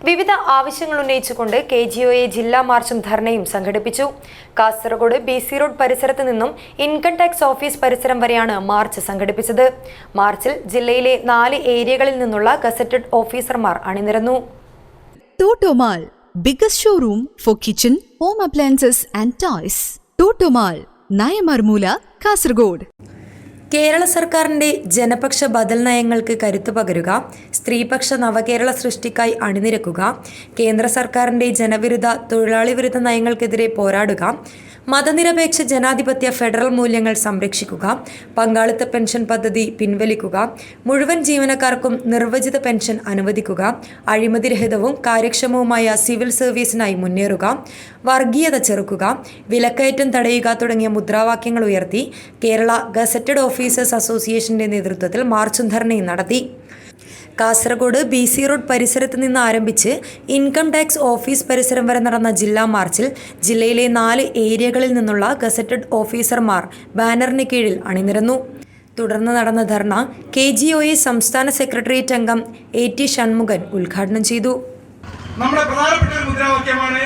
വിവിധ ആവശ്യങ്ങൾ ഉന്നയിച്ചുകൊണ്ട് കെ ജി ഒ എ ജില്ലാ മാർച്ചും ധർണയും സംഘടിപ്പിച്ചു കാസർഗോഡ് ബി സി റോഡ് പരിസരത്ത് നിന്നും ഇൻകം ടാക്സ് ഓഫീസ് പരിസരം വരെയാണ് മാർച്ച് സംഘടിപ്പിച്ചത് മാർച്ചിൽ ജില്ലയിലെ നാല് ഏരിയകളിൽ നിന്നുള്ള ഗസറ്റഡ് ഓഫീസർമാർ അണിനിരന്നു Toto Mall biggest showroom for kitchen home appliances and toys. Toto Mall Nayamarmoola Kasargod. Kerala സർക്കാരിന്റെ ജനപക്ഷ ബദൽ നയങ്ങൾക്ക് കരുത്തു പകരുക സ്ത്രീപക്ഷ നവകേരള സൃഷ്ടിക്കായി അണിനിരക്കുക കേന്ദ്ര സർക്കാരിന്റെ ജനവിരുദ്ധ തൊഴിലാളി വിരുദ്ധ നയങ്ങൾക്കെതിരെ പോരാടുക മതനിരപേക്ഷ ജനാധിപത്യ ഫെഡറൽ മൂല്യങ്ങൾ സംരക്ഷിക്കുക പങ്കാളിത്ത പെൻഷൻ പദ്ധതി പിൻവലിക്കുക മുഴുവൻ ജീവനക്കാർക്കും നിർവചിത പെൻഷൻ അനുവദിക്കുക അഴിമതിരഹിതവും കാര്യക്ഷമവുമായ സിവിൽ സർവീസിനായി മുന്നേറുക വർഗീയത ചെറുക്കുക വിലക്കയറ്റം തടയുക തുടങ്ങിയ മുദ്രാവാക്യങ്ങൾ ഉയർത്തി കേരള ഗസറ്റഡ് ഓഫീസേഴ്സ് അസോസിയേഷന്റെ നേതൃത്വത്തിൽ മാർച്ചും ധർണയും നടത്തി. കാസർഗോഡ് ബി സി റോഡ് പരിസരത്ത് നിന്ന് ആരംഭിച്ച് ഇൻകം ടാക്സ് ഓഫീസ് പരിസരം വരെ നടന്ന ജില്ലാ മാർച്ചിൽ ജില്ലയിലെ നാല് ഏരിയകളിൽ നിന്നുള്ള ഗസറ്റഡ് ഓഫീസർമാർ ബാനറിന് കീഴിൽ അണിനിരന്നു. തുടർന്ന് നടന്ന ധർണ കെ ജി ഒ എ സംസ്ഥാന സെക്രട്ടേറിയറ്റ് അംഗം എ ടി ഷൺമുഖൻ ഉദ്ഘാടനം ചെയ്തു. നമ്മുടെ പ്രധാനപ്പെട്ട ഒരു മുദ്രാവാക്യമാണ്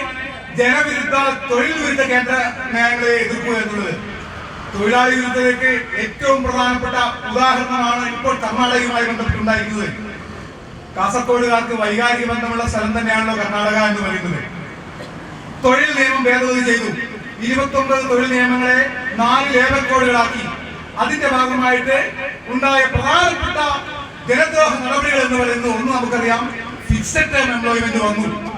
ജനവിരുദ്ധ തൊഴിൽ വിരുദ്ധ കേന്ദ്ര മേഖലയെ എതിർക്കുക എന്നുള്ളത്. തൊഴിലാളി ജീവിതത്തിലേക്ക് ഏറ്റവും പ്രധാനപ്പെട്ട ഉദാഹരണമാണ് ഇപ്പോൾ കർണാടകയുമായി ബന്ധപ്പെട്ടുണ്ടായിരിക്കുന്നത്. കാസർഗോഡുകാർക്ക് വൈകാരിക ബന്ധമുള്ള സ്ഥലം തന്നെയാണല്ലോ കർണാടക എന്ന് പറയുന്നത്. തൊഴിൽ നിയമം ഭേദഗതി ചെയ്തു. ഇരുപത്തൊമ്പത് തൊഴിൽ നിയമങ്ങളെ നാല് ലേബർ കോഡുകളാക്കി. അതിന്റെ ഭാഗമായിട്ട് ഉണ്ടായ പ്രധാനപ്പെട്ട ജനദ്രോഹ നടപടികൾ എന്ന് പറയുന്നത് ഒന്ന് നമുക്കറിയാം. ഫിക്സഡ് ടേം എംപ്ലോയ്മെന്റ് വന്നു.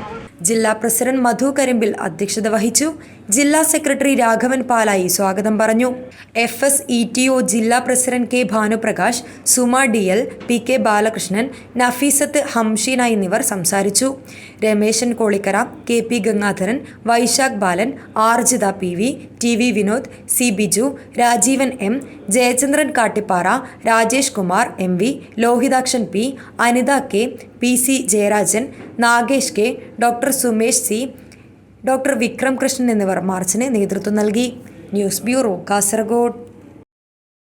ജില്ലാ പ്രസിഡന്റ് മധു കരിമ്പിൽ അധ്യക്ഷത വഹിച്ചു. ജില്ലാ സെക്രട്ടറി രാഘവൻ പാലായി സ്വാഗതം പറഞ്ഞു. F S E T O ജില്ലാ president K Bhanuprakash Suma D L P K Balakrishnan Nafeesath Hamsheena എന്നിവർ സംസാരിച്ചു. Rameshan Kolikkara K P Gangadharan Vaisakh Balan Arjitha P V T V Vinod C Biju Rajeevan M Jayachandran Kattippara Rajesh Kumar M V Lohithakshan P Anitha K P C Jayarajan Nagesh K doctor Sumesh C doctor Vikram Krishnan എന്നിവർ മാർച്ചിന് നേതൃത്വം നൽകി. News bureau Kasaragod.